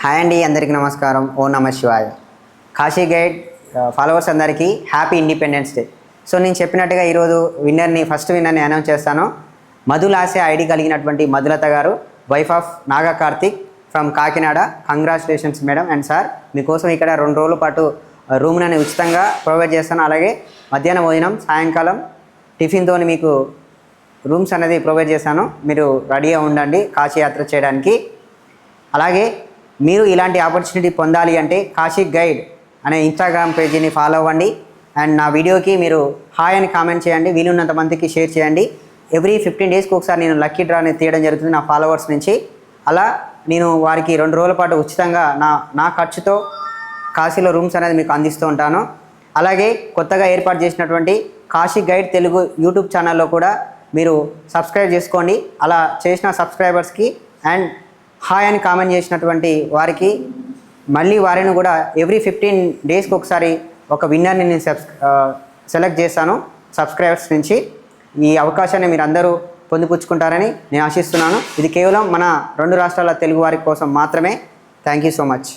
Hi అండి అందరికీ నమస్కారం. ఓ నమ శివాయ. కాశీ గైడ్ ఫాలోవర్స్ అందరికీ హ్యాపీ ఇండిపెండెన్స్ డే. సో నేను చెప్పినట్టుగా ఈరోజు విన్నర్ని ఫస్ట్ విన్నర్ని అనౌన్స్ చేస్తాను. మధులాసే ఐడి కలిగినటువంటి Madhulata garu wife of Naga Karthik from Kakinada. Congratulations madam and sir మీకోసం ఇక్కడ రెండు రోజుల పాటు రూమ్ని అని ఉచితంగా ప్రొవైడ్ చేస్తాను. అలాగే మధ్యాహ్నం భోజనం సాయంకాలం టిఫిన్తో మీకు రూమ్స్ అనేది ప్రొవైడ్ చేశాను మీరు రెడీగా ఉండండి కాశీ యాత్ర చేయడానికి. అలాగే మీరు ఇలాంటి ఆపర్చునిటీ పొందాలి అంటే కాశీ గైడ్ అనే ఇన్స్టాగ్రామ్ పేజీని ఫాలో అవ్వండి. అండ్ నా వీడియోకి మీరు హాయ్ అని కామెంట్ చేయండి. వీలున్నంత మందికి షేర్ చేయండి. ఎవ్రీ ఫిఫ్టీన్ డేస్కి ఒకసారి నేను లక్కీ డ్రాని తీయడం జరుగుతుంది నా ఫాలోవర్స్ నుంచి. అలా నేను వారికి రెండు రోజుల పాటు ఉచితంగా నా నా ఖర్చుతో కాశీలో రూమ్స్ అనేది మీకు అందిస్తూ ఉంటాను. అలాగే కొత్తగా ఏర్పాటు చేసినటువంటి కాశీ గైడ్ తెలుగు యూట్యూబ్ ఛానల్లో కూడా మీరు సబ్స్క్రైబ్ చేసుకోండి. అలా చేసిన సబ్స్క్రైబర్స్కి అండ్ హాయ్ అని కామెంట్ చేసినటువంటి వారికి మళ్ళీ వారిని కూడా ఎవ్రీ ఫిఫ్టీన్ డేస్కి ఒకసారి ఒక విన్నర్ని నేను సబ్స్ సెలెక్ట్ చేస్తాను సబ్స్క్రైబర్స్ నుంచి. ఈ అవకాశాన్ని మీరు అందరూ పొందిపుచ్చుకుంటారని నేను ఆశిస్తున్నాను. ఇది కేవలం మన రెండు రాష్ట్రాల తెలుగు వారి కోసం మాత్రమే. Thank you so much.